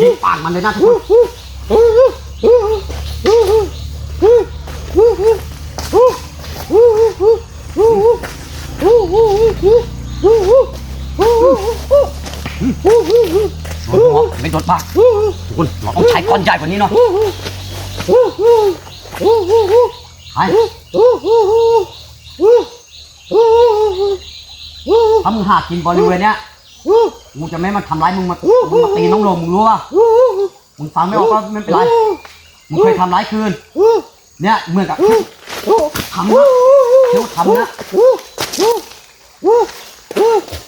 ยิงปากมันเลยนะทุกคน โอ้โหไม่โดนปากทุกคนเราต้องใช้ก้อนใหญ่กว่านี้เนาะไปถ้ามึงหากินบริเวณเนี้ยกูจะไม่มาทำร้ายมึงมามึงมาตีน้องลงมึงรู้ป่ะมึงฟังไม่ออกก็ไม่เป็นไรมึงเคยทำร้ายคืน เนี่ยเหมือนกับทำนะเที่ยวทำนะ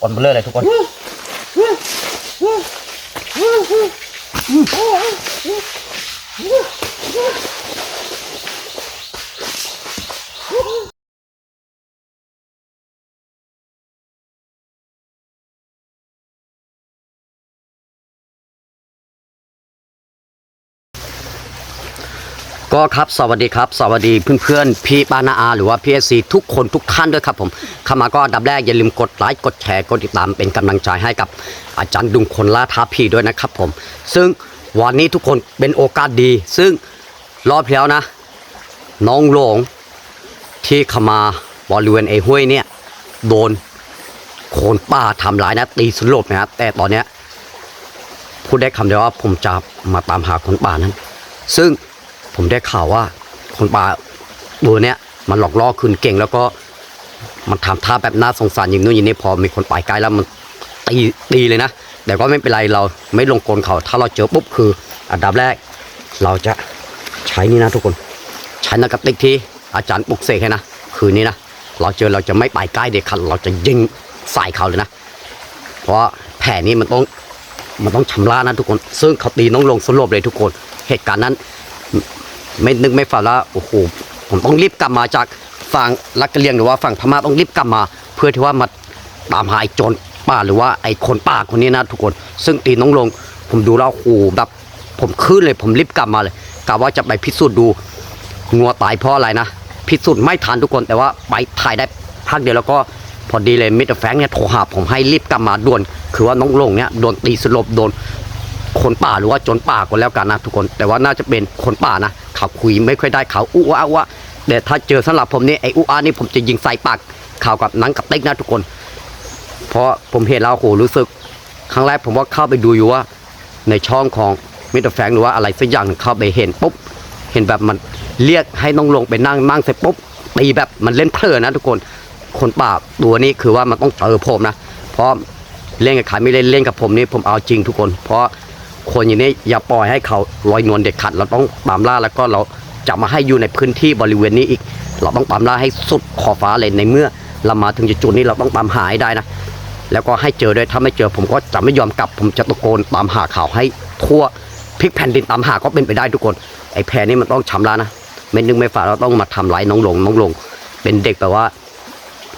คนเบลอเลยทุกคน Woo! ก็ครับสวัสดีครับ สวัสดีเพื่อนๆพี่ปานาอา หรือว่าพีเอซีทุกคนทุกท่านด้วยครับผมเข้ามาก็ดับแรกอย่าลืมกดไลค์กดแชร์กดติดตามเป็นกำลังใจให้กับอาจารย์ดุงคนล่าท้าผีด้วยนะครับผม ซึ่งวันนี้ทุกคนเป็นโอกาสดี ซึ่งรอบแล้วนะ น้องหลงที่เข้ามาบริเวณไอ้ห้วยเนี่ยโดนโคนป่าทำร้ายนะตีสลบนะครับแต่ตอนเนี้ยพูดได้คำเดียวว่าผมจะมาตามหาคนป่านั้น ซึ่ง ผมได้ข่าวว่า คนป่าตัวเนี้ยมันหลอกล่อคืนเก่งแล้วก็มันทำท่าแบบน่าสงสารอย่างนู้นอย่างนี้พอมีคนป่าใกล้แล้วมันตีตีเลยนะ แต่ก็ไม่เป็นไรเราไม่ลงกลเขาถ้าเราเจอปุ๊บคือ อันดับแรก เราจะใช้นี่นะทุกคน ใช้นักกติกที่อาจารย์ปลุกเสกให้นะคืนนี้นะเราเจอเราจะไม่ไปใกล้เด็กขัดเราจะยิงใส่เขาเลยนะ เพราะแผลนี้มันต้องมันต้องชำระนะทุกคน ซึ่งเขาตีน้องลงสลบเลยทุกคน เหตุการณ์นั้น ไม่นึกไม่ฝันว่าโอ้โหผมต้องรีบกลับมาจากฝั่งลักกะเลียงหรือว่าฝั่งพม่าต้องรีบกลับมา เพื่อที่ว่ามาตามหาไอ้โจรป่าหรือว่าไอ้คนป่าคนนี้นะทุกคน ซึ่งตีน้องลง ผมดูแล้วโอ้โหแบบผมขึ้นเลยผมรีบกลับมาเลยกะว่าจะไปพิสูจน์ดูงัวตายเพราะอะไรนะพิสูจน์ไม่ทันทุกคนแต่ว่าไปถ่ายได้พักเดียวแล้วก็พอดีเลยมิสเตอร์แฟงเนี่ยโทรหาผมให้รีบกลับมาด่วน คือว่าน้องลงเนี่ยโดนตีสลบโดนคนป่าหรือว่าโจนป่าก็แล้วกันนะทุกคน แต่ว่าน่าจะเป็นคนป่านะ เขาคุยไม่ค่อยได้เขาอู้อ้าว่าแต่ถ้าเจอสำหรับผมนี่ไอ้อู้อ้านี่ผมจะยิงใส่ปากข่าวกับนังกับเต็กนะทุกคน เพราะผมเห็นแล้วโหรู้สึก ครั้งแรกผมว่าเข้าไปดูอยู่ว่าในช่องของมิเตอร์แฟงหรือว่าอะไรสักอย่างหนึ่งเข้าไปเห็นปุ๊บเห็นแบบมันเรียกให้น้องลงไปนั่งนั่งเสร็จปุ๊บตีแบบมันเล่นเพลินนะทุกคนคนป่าตัวนี้คือว่ามันต้องเจอผมนะ เพราะเล่นกับใครไม่เล่นเล่นกับผมนี่ผมเอาจริงทุกคน เพราะ คนอย่างนี้อย่าปล่อยให้เขาลอยนวลเด็ดขาดเราต้องตามล่าแล้วก็เราจะมาให้อยู่ในพื้นที่บริเวณนี้อีก เราต้องตามล่าให้สุดขอบฟ้าเลยในเมื่อเรามาถึงจุดนี้เราต้องตามหาให้ได้นะ แล้วก็ให้เจอด้วยถ้าไม่เจอผมก็จะไม่ยอมกลับ ผมจะตะโกนตามหาเขาให้ทั่วพลิกแผ่นดินตามหาก็เป็นไปได้ทุกคนไอ้แพรนี่มันต้องชำระนะไม่นึกไม่ฝันเราต้องมาทำร้ายน้องลงน้องลง เป็นเด็กแบบว่า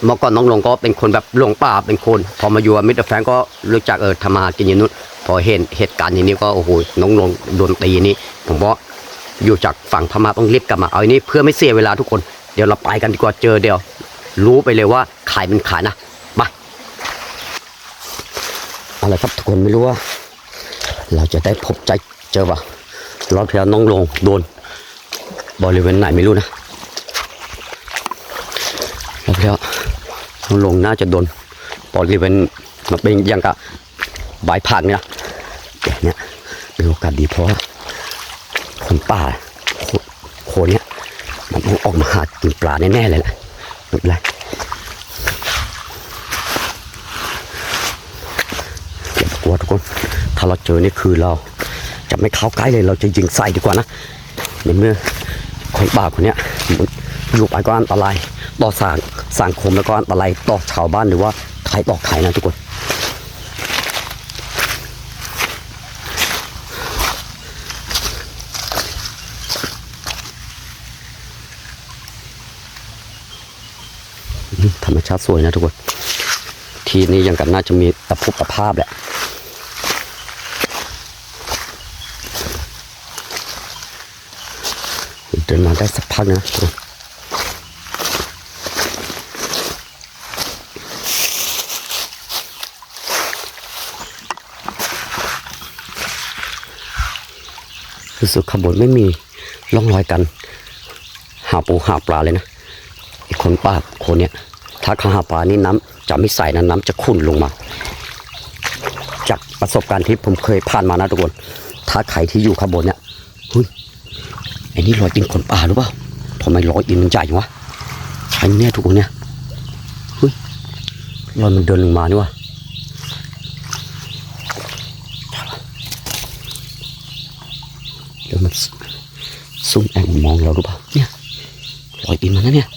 เมื่อก่อนน้องลงก็เป็นคนแบบหลงป่าเป็นคน พอมาอยู่มิตรแฟงก็รู้จักเออทำมากินอย่างนู้นพอเห็นเหตุการณ์อย่างนี้ก็โอ้โหน้องลงโดนตีนี่ผมก็อยู่จากฝั่งพม่าต้องรีบกลับมาเอาอันนี้เพื่อไม่เสียเวลาทุกคนเดี๋ยวเราไปกันดีกว่าเจอเดียว รู้ไปเลยว่าขายเป็นขายนะไปเอาละครับทุกคนไม่รู้ว่า เราจะได้พบใจเจอปะรอบที่แล้วน้องลงโดน บริเวณไหนไม่รู้นะแล้วแล้วน้อ ลงน่าจะโดนบริเวณมันเป็นอย่างกับใบายผักเนี่ยแต่เนี่ยเป็นโอกาสดีเพราะคนป่าโคโคนเนี่ยมันต้องออกมาหากินปลาแน่ๆเลยแหละไม่เป็นไรอย่ากลัวทุกคนถ้าเราเจอนี่คือเราจะไม่เข้าใกล้เลยเราจะยิงใส่ดีกว่านะในเมื่อคนป่าคนเนี้ยอยู่ไปก็อันตรายต่อสัง สังคมแล้วก็อันตรายต่อชาวบ้านหรือว่าใครต่อใครนะทุกคนธรรมชาติสวยนะทุกคน ทีนี้ยังกันน่าจะมีตะพุบตะภาพแหละเดินมาได้สักพักนะทุกคน รู้สึกขางบวนไม่มีร่องรอยกัน หาปูหาปลาเลยนะไอ้คนป้าคนเนี้ยถ้าเขาหาปลานี่น้ำจะไม่ใส่นะน้ำจะขุ่นลงมา จากประสบการณ์ที่ผมเคยผ่านมานะทุกคนถ้าใครที่อยู่ข้างบนเนี่ยเฮ้ยไอ้นี่รอยอินคนป่าหรือเปล่าทำไมรอยอินมันใหญ่วะใช่เนี่ยทุกคนเนี่ยเฮ้ยรอยมันเดินลงมานี่วะ ดี๋ยวมันซุ่มแอบมองเราหรือเปล่าเนี่ยรอยอินมันนะเนี่ย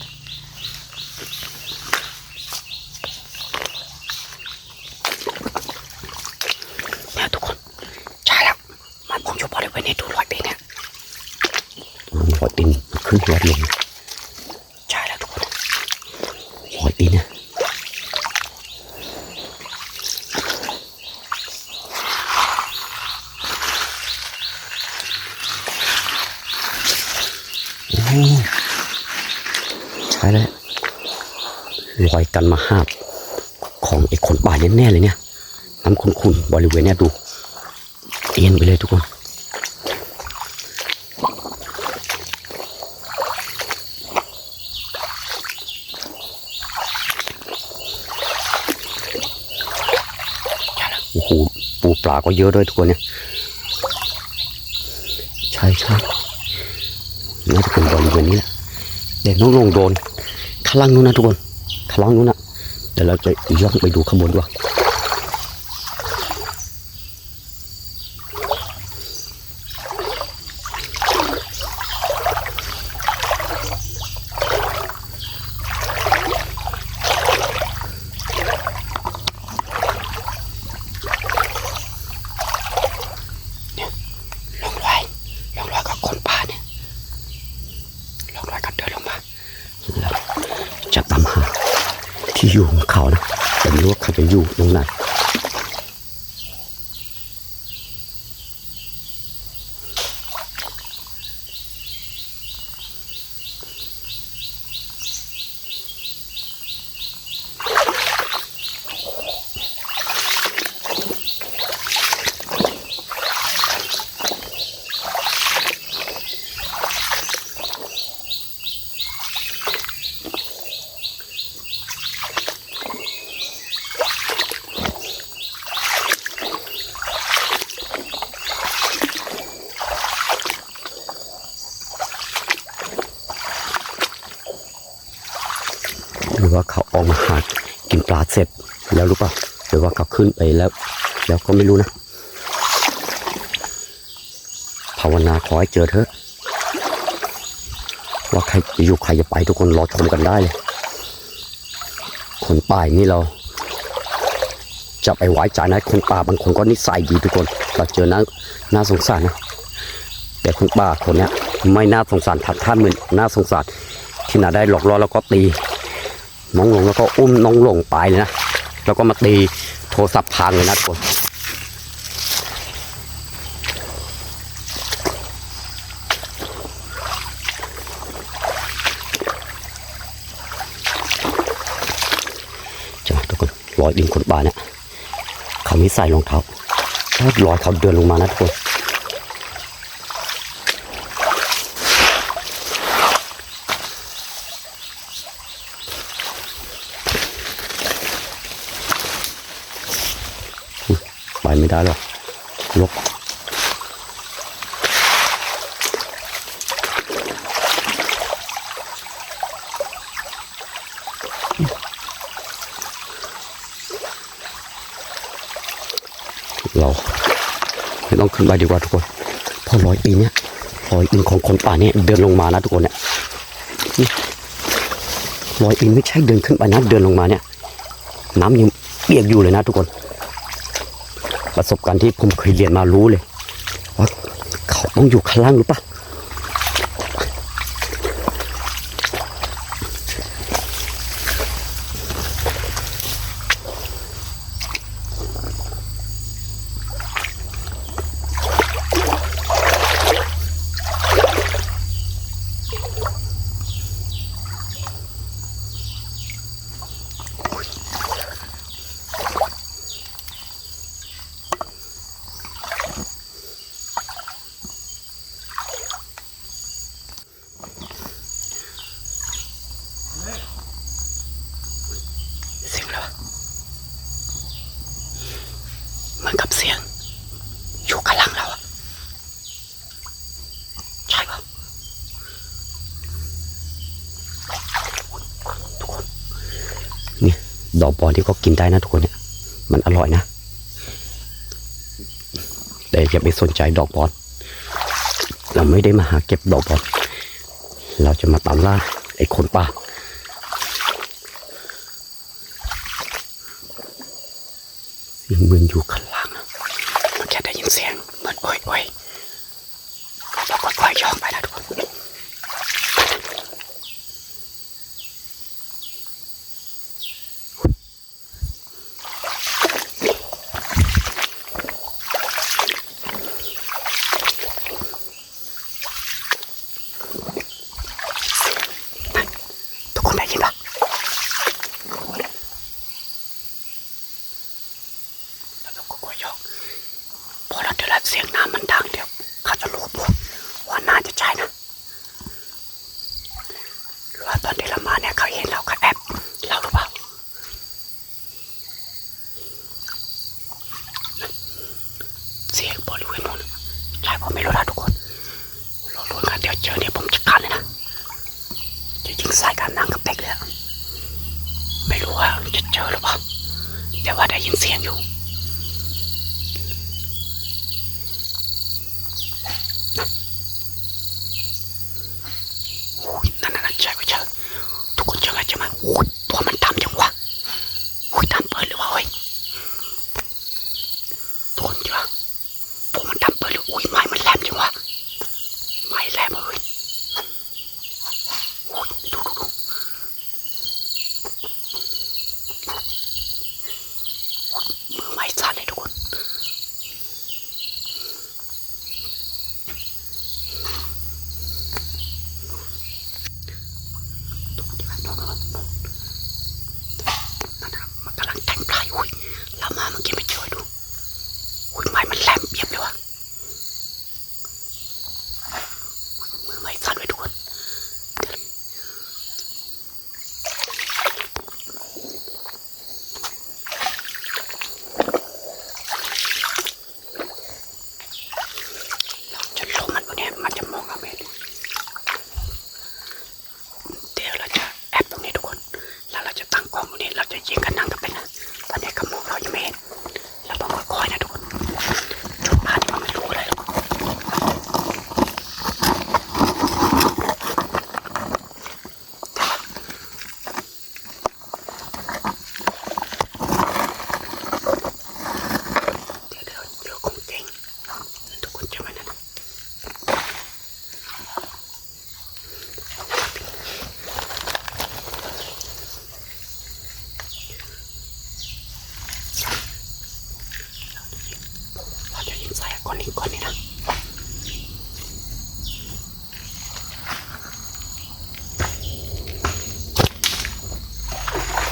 นี่ทุกคนใช่แล้วมันคงอยู่บริเวณนี้ดูรอยตีนเนี่ยรอยตีนมันขึ้นรอยลงใช่แล้วทุกคนรอยตีนเนี่ยโอ้ใช่แล้วร อยกันมาหาบของไอ้คนป่าแน่ๆเลยเนี่ย น้ำขุ่นๆบริเวณเนี้ยดู เอียนไปเลยทุกคนโอ้โหปูปลาก็เยอะด้วยทุกคนเนี่ย ใช่ใช่น่าจะเป็นบริเวณนี้แหละเดี๋ยวน้องลงโดนข้างล่างนู้นนะทุกคน ข้างล่างนู้นนะเดี๋ยวเราจะย่องไปดูข้างบนด้วยลองรอยลองรอยกับคนป่าเนี่ยลองรอยกันเดินลงมาจะตามหา ที่อยู่ของเขานะแต่ไม่รู้ว่าเขาจะอยู่ตรงไหนหรือว่าเขาออกมาหา กินปลาเสร็จแล้วรือเปล่าหรือว่าเขาขึ้นไปแล้ว แล้วก็ไม่รู้นะ ภาวนาขอให้เจอเถอะ ว่าใครจะอยู่ใครจะไปทุกคนรอชมกันได้เลย คนป่ายนี่เรา จะไปไว้ใจนะคนป่าบางคนก็นิสัยดีทุกคนเราเจอนะน่าสงสารนะ แต่คนป่าคนเนี้ยไม่น่าสงสารทัดท่านเหมือนน่าสงสารที่น่าได้หลอกล่อแล้วก็ตี น้องหลงแล้วก็อุ้มน้องหลงไปเลยนะ แล้วก็มาตีโทรศัพท์พังเลยนะทุกคนจ้าทุกคนรอยดินคนบ้านเนี่ยเขาไม่ใส่รองเท้าล้วรอยเขาเดินลงมานะทุกคน ไม่ได้หรอกลกเราไม่ต้องขึ้นไปดีกว่าทุกคนเพอร้อยปีเนี้ยร้อยอินของคนป่าเนี่ยเดินลงมานะทุกคนเนี่ยร้อยอินไม่ใช่เดินขึ้นไปนะเดินลงมาเนี่ย น้ำยังเปียกอยู่เลยนะทุกคน ประสบการณ์ที่ผมเคยเรียนมารู้เลยว่าเขาต้องอยู่ข้างล่างหรือปะ ดอกบอนที่เขากินได้นะทุกคนเนี่ย มันอร่อยนะ แต่อย่าไปสนใจดอกบอนเราไม่ได้มาหาเก็บดอกบอนเราจะมาตามล่าไอ้คนป่าเหมือนอยู่ข้างล่างนแค่ได้ยินเสียงเหมือนอ้อยๆเราก็ค่อยๆย่องไปนะ เสียงน้ำมันดัง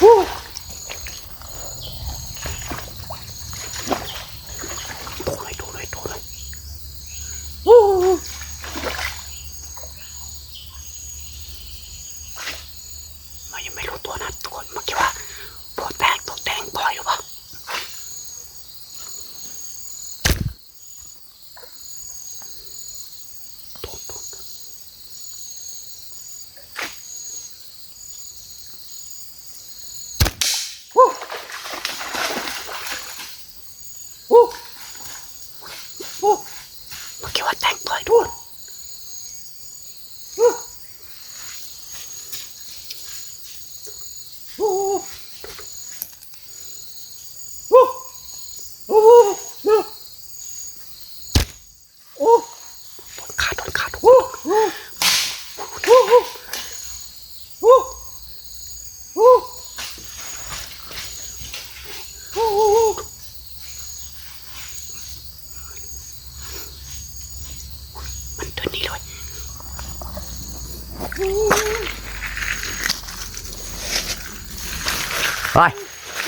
Whew.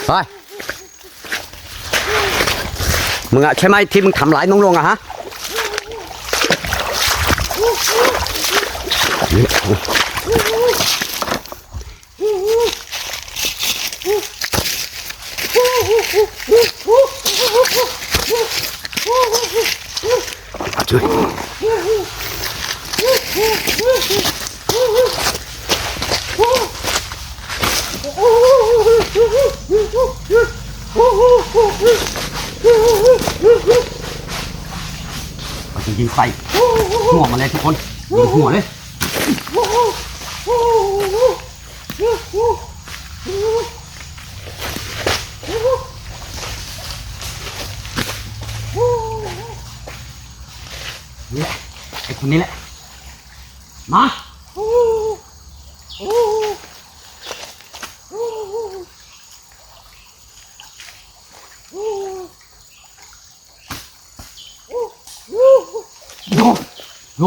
ไปมึงอะใช่ไหมที่มึงทำร้ายน้องลงอะฮะช่วย เราจะยิงใส่หัวมาเลยทุกคนยิงหัวเลยนี่แหละไอ้คนนี้แหละ มา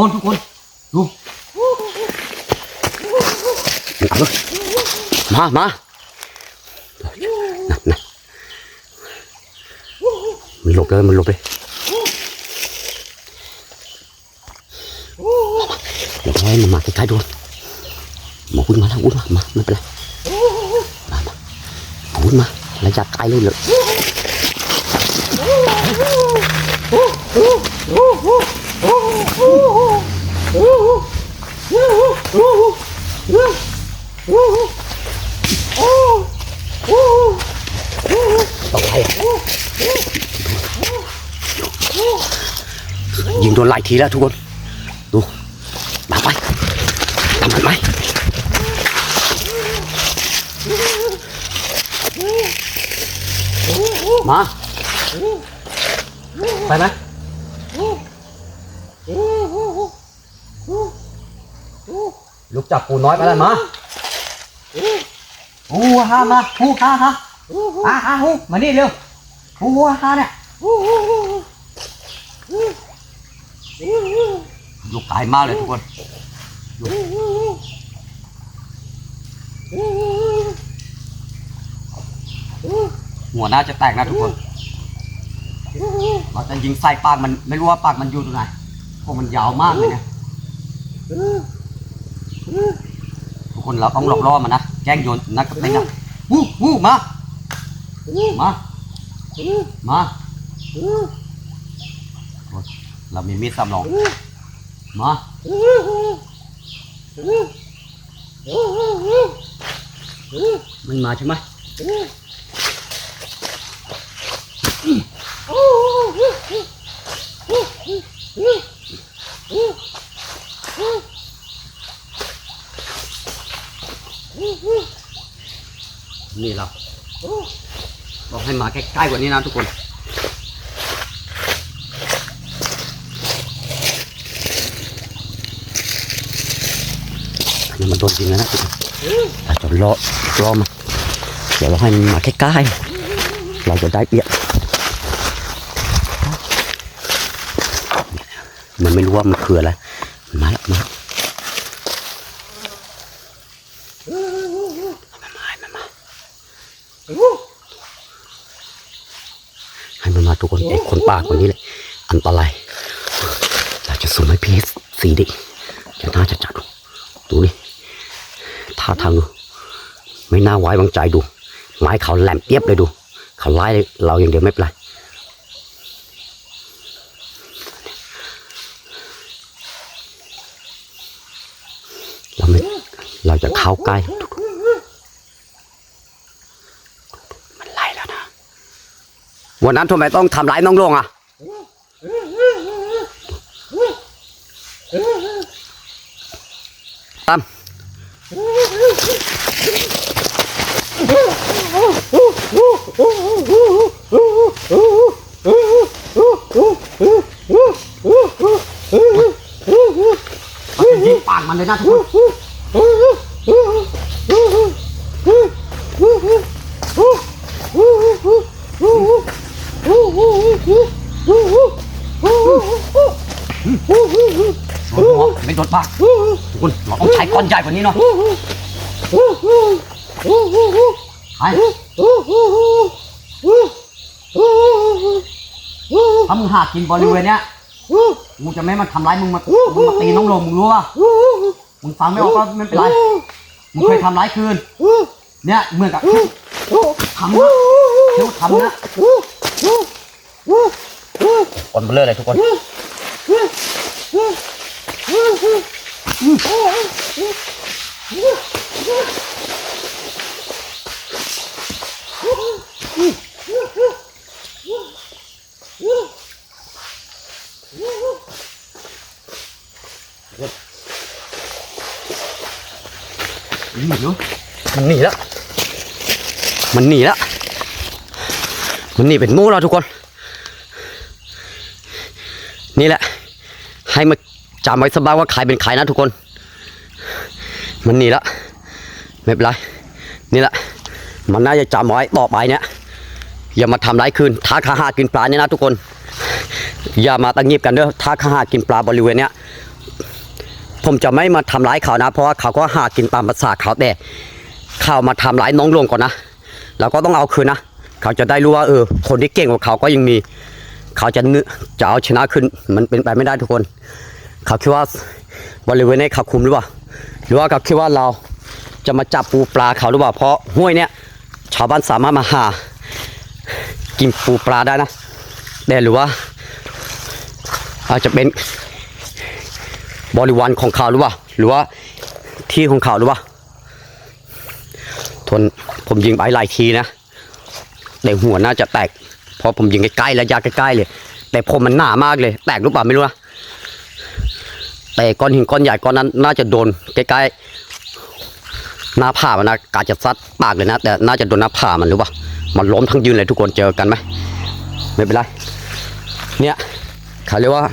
นทุกคนดูเอามามานั่นมันหลบเลยมันหลบเลยเดี๋ยวให้มันมาใกล้ๆดูมาวุ้นมาแล้ววุ้นมามาไม่เป็นไรมามาวุ้นมาระยะไกลเลยเลย ตกใจยิงโดนหลายทีแล้วทุกคน ดูตาไปตามมันไปมา ไปไหมลูกจับปูน้อยไปแล้วมาฮูฮามาฮูฮาฮาฮาฮาฮูมานี่เร็วฮูฮาเนี่ย ลูกไก่มากเลยทุกคนหัวน่าจะแตกนะทุกคน เราจะยิงใส่ปากมันไม่รู้ว่าปากมันอยู่ตรงไหนเพราะมันยาวมากเลยนะทุกคนเราต้องหลอกล่อมันนะ แกล้งโยนนักกับเล่นนะวู้วู้มา มา มา เรามีมีดสำรองมามันมาใช่ไหมนี่เราบอกให้มาใกล้ๆกว่านี้นะทุกคน อันนี้มัน โดนจริงนะนเราจะรอรอมาเดี๋ยวเราให้มันมาใกล้ๆเราจะได้เปียบมันไม่รู้ว่ามันคืออะไรมาแล้วมามันมามันมาให้มันมาทุกคนไอ้คนป่าคนนี้เลยอันตรายเราจะสุ่มให้พีสสีดิจะน่าจะจัดดูดูนี่ ท่าทางดูไม่น่าไว้วางใจดู ไม้เขาแหลมเปียบเลยดู เขาไล่เราอย่างเดียวไม่เป็นไรเราไม่เราจะเข้าใกล้มันไล่แล้วนะวันนั้นทำไมต้องทำร้ายน้องลงอะตาม ยิงปากมันเลยนะทุกคนไม่โดนปาก เราต้องใช้ก้อนใหญ่กว่านี้เนาะใช่ถ้ามึงหากินบริเวณเนี้ยกูจะไม่มาทำร้ายมึงมามึงมาตีน้องลมมึงรู้ป่ะมึงฟังไม่ออกก็ไม่เป็นไรมึงเคยทำร้ายคืน เนี่ยเหมือนกับทำนะเที่ยวทำนะคนเบลอเลยทุกคน หนีเนาะมันหนีแล้ว มันหนีแล้ว มันหนีเป็นหมูแล้วทุกคน นี่แหละ ให้มา จำไว้สบายว่าใครเป็นใครนะทุกคน มันหนีแล้วไม่เป็นไรนี่แหละ มันน่าจะจำไว้ต่อไปเนี่ยอย่ามาทำร้ายคืนท้าขาหากินปลาเนี่ยนะทุกคน อย่ามาตั้งเงียบกันเด้อท้าขาหากินปลาบริเวณเนี้ยผมจะไม่มาทำร้ายเขานะ เพราะว่าเขาก็หากินตามภาษาเขาแต่เขามาทำร้ายน้องลวงก่อนนะเราก็ต้องเอาคืนนะเขาจะได้รู้ว่าเออคนที่เก่งกว่าเขาก็ยังมี เขาจะนึจะเอาชนะขึ้นมันเป็นไปไม่ได้ทุกคน เขาคิดว่าบริเวณนี้เขาคุมหรือเปล่า หรือว่าเขาคิดว่าเราจะมาจับปูปลาเขาหรือเปล่า เพราะห้วยเนี้ยชาวบ้านสามารถมาหา กินปูปลาได้นะแต่หรือว่า อาจจะเป็นบริวารของเขาหรือเปล่า หรือว่าที่ของเขาหรือเปล่าทนผมยิงไปหลายทีนะแต่หัวน่าจะแตก เพราะผมยิงใกล้ๆระยะใกล้ๆเลย แต่ผมมันหนามากเลย แตกหรือเปล่าไม่รู้นะ แต่ก้อนหินก้อนใหญ่ก้อนนั้น น่าจะโดนใกล้ๆหน้าผามันนะกาจะซัดปากเลยนะ แต่น่าจะโดนหน้าผามันหรือเปล่ามันล้มทั้งยืนเลยทุกคนเจอกันไหมไม่เป็นไรเนี่ยเขาเรียกว่า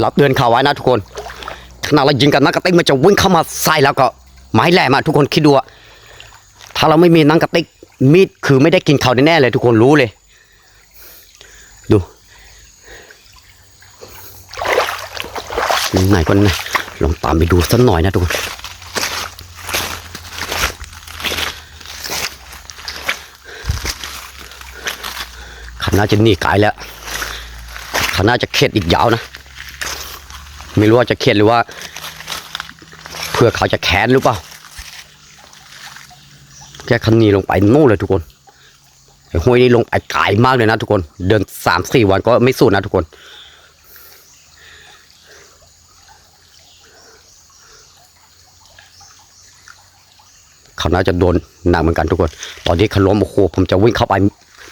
เราเตือนเขาไว้นะทุกคนขณะเรายิงกันนักกระติกมันจะวิ่งเข้ามาใส่แล้วก็ไม้แหลมอะทุกคนคิดดูอะถ้าเราไม่มีนังกระติกมีดคือไม่ได้กินเขาแน่ๆเลยทุกคนรู้เลย ไหนก่อนนะลองตามไปดูสักหน่อยนะทุกคนขาน่าจะหนีไกลแล้วขาน่าจะเข็ดอีกยาวนะ ไม่รู้ว่าจะเครียดหรือว่า เพื่อเขาจะแค้นหรือเปล่าแค่คันนี้ลงไปนู่นเลยทุกคนห้วยนี่ลงไปไกลมากเลยนะทุกคน เดินสามสี่วันก็ไม่สู้นะทุกคน เขาน่าจะโดนหนักเหมือนกันทุกคน ตอนที่เขาล้มโอ้โหผมจะวิ่งเข้าไป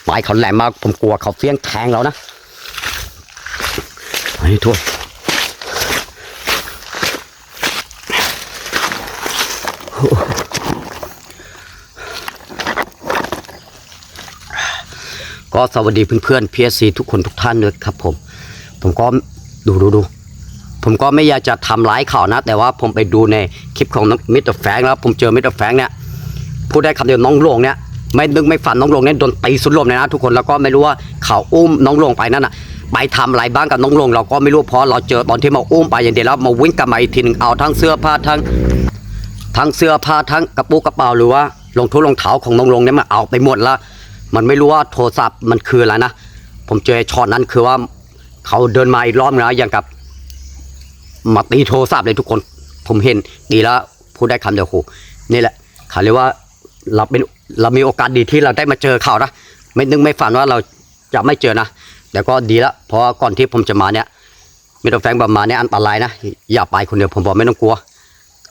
ไม้เขาแหลมมากผมกลัวเขาเฟี้ยงแทงเรานะไอ้ทั่วก็สวัสดีเพื่อนๆ PSC ทุกคนทุกท่านเลยครับผม ผมก็ดูดูดู ผมก็ไม่อยากจะทำร้ายเขานะ แต่ว่าผมไปดูในคลิปของมิสเตอร์แฟงแล้ว ผมเจอมิสเตอร์แฟงเนี่ย พูดได้คำเดียวน้องหลวงเนี่ยไม่นึกไม่ฝันน้องหลวงเนี่ยโดนตีสุดลมเลยนะทุกคนแล้วก็ไม่รู้ว่าเขาอุ้มน้องหลวงไปนั่นน่ะไปทำอะไรบ้างกับน้องหลวงเราก็ไม่รู้เพราะเราเจอตอนที่มาอุ้มไปอย่างเดียวแล้วมาวิ่งกลับมาอีกทีหนึ่งเอาทั้งเสื้อผ้าทั้งทั้งเสื้อผ้าทั้งกระปุกกระเป๋าหรือว่ารองเท้ารองเท้าของน้องลงเนี่ยมันเอาไปหมดละมันไม่รู้ว่าโทรศัพท์มันคืออะไรนะผมเจอช็อตนั้นคือว่าเขาเดินมาอีกรอบนึงนะอย่างกับมาตีโทรศัพท์เลยทุกคน ผมเห็นดีแล้วพูดได้คำเดียวครูนี่แหละเขาเรียกว่า เราเป็นเรามีโอกาสดีที่เราได้มาเจอเขานะไม่นึกไม่ฝันว่าเราจะไม่เจอนะแต่ก็ดีล้วเพราะก่อนที่ผมจะมาเนี่ยมิโตแฟงบอกมาเนี่ยอันตรายนะอย่าไปคนเดียวผมบอกไม่ต้องกลัว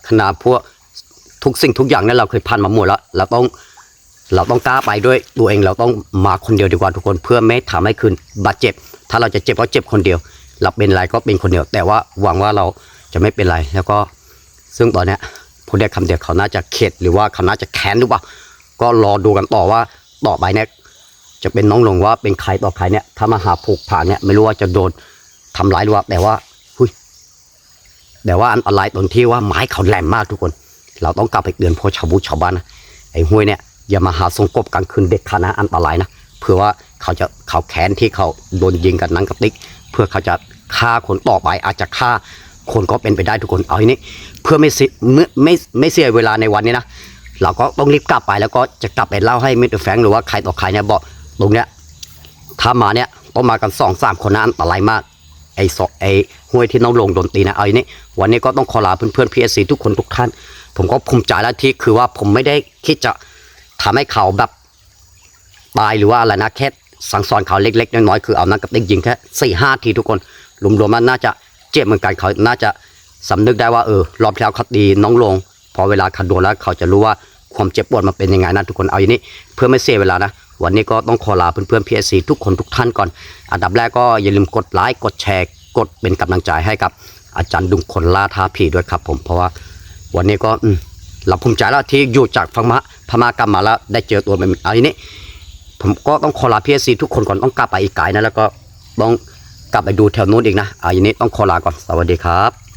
ขนาดพวกทุกสิ่งทุกอย่างเนี่ยเราเคยผ่านมาหมดแล้วเราต้องเราต้องกล้าไปด้วยตัวเองเราต้องมาคนเดียวดีกว่าทุกคนเพื่อไม่ทำให้คืนบาดเจ็บ ถ้าเราจะเจ็บก็เจ็บคนเดียวเราเป็นไรก็เป็นคนเดียว แต่ว่าหวังว่าเราจะไม่เป็นไรแล้วก็ซึ่งตอนเนี้ย พูดได้คำเดียวเขาน่าจะเข็ดหรือว่าเขาน่าจะแค้นหรือเปล่าก็รอดูกันต่อว่าต่อไปเนี่ยจะเป็นน้องหลงว่าเป็นใครต่อใครเนี่ยถ้ามาหาผูกผ่านเนี่ยไม่รู้ว่าจะโดนทำร้ายหรือว่าแต่ว่าแต่ว่าอันตรายตรงที่ว่าไม้เขาแหลมมากทุกคน เราต้องกลับไปเตือนพวกชาวบุชาวบ้านนะไอ้ห้วยเนี่ยอย่ามาหาทรงกบกลางคืนเด็ดขาดนะอันตรายนะเพื่อว่าเขาจะเขาแค้นที่เขาโดนยิงกันนังกระติกเพื่อเขาจะฆ่าคนต่อไปอาจจะฆ่าคนก็เป็นไปได้ทุกคนเอาทีนี้ เพื่อไม่เสียไม่ไม่เสียเวลาในวันนี้นะเราก็ต้องรีบกลับไปแล้วก็จะกลับไปเล่าให้มิสเตอร์แฟงหรือว่าใครต่อใครเนี่ยบอกตรงเนี้ยถ้ามาเนี่ยต้องมากันสองสามคนนะอันตรายมากไอ้สอไอ้ห้วยที่น้องลงโดนตีนะเอาอย่างนี้วันนี้ก็ต้องขอลาเพื่อนๆพีเอสซีทุกคนทุกท่าน ผมก็ภูมิใจแล้วที่คือว่าผมไม่ได้คิดจะทำให้เขาแบบตายหรือว่าอะไรนะแค่สั่งสอนเขาเล็กๆน้อยๆคือเอานักกับเด็กยิงแค่สี่ห้าทีทุกคนรวมๆมันน่าจะเจ็บเหมือนกันเขาน่าจะ สำนึกได้ว่าเออรอบแล้วคดีน้องลง พอเวลาขัโดวนแล้วเขาจะรู้ว่าความเจ็บปวดมันเป็นยังไงนะทุกคนเอาอย่างนี้ เพื่อไม่เสียเวลานะ วันนี้ก็ต้องขอลาเพื่อนเพื่อนพีเอสซีทุกคนทุกท่านก่อน อันดับแรกก็อย่าลืมกดไลค์กดแชร์กดเป็นกำลังใจให้กับอาจารย์ดุงคนลาท้าผีด้วยครับ ผมเพราะว่าวันนี้ก็เราภูมิใจแล้วที่อยู่จากฟังมะพมากลับมาแล้วได้เจอตัวมันเอาอย่างนี้ ผมก็ต้องขอลาพีเอสซีทุกคนก่อนต้องกลับไปอีกไกลนะแล้วก็ต้องกลับไปดูแถวนู้นอีกนะเอาอย่างนี้ต้องขอลาก่อนสวัสดีครับ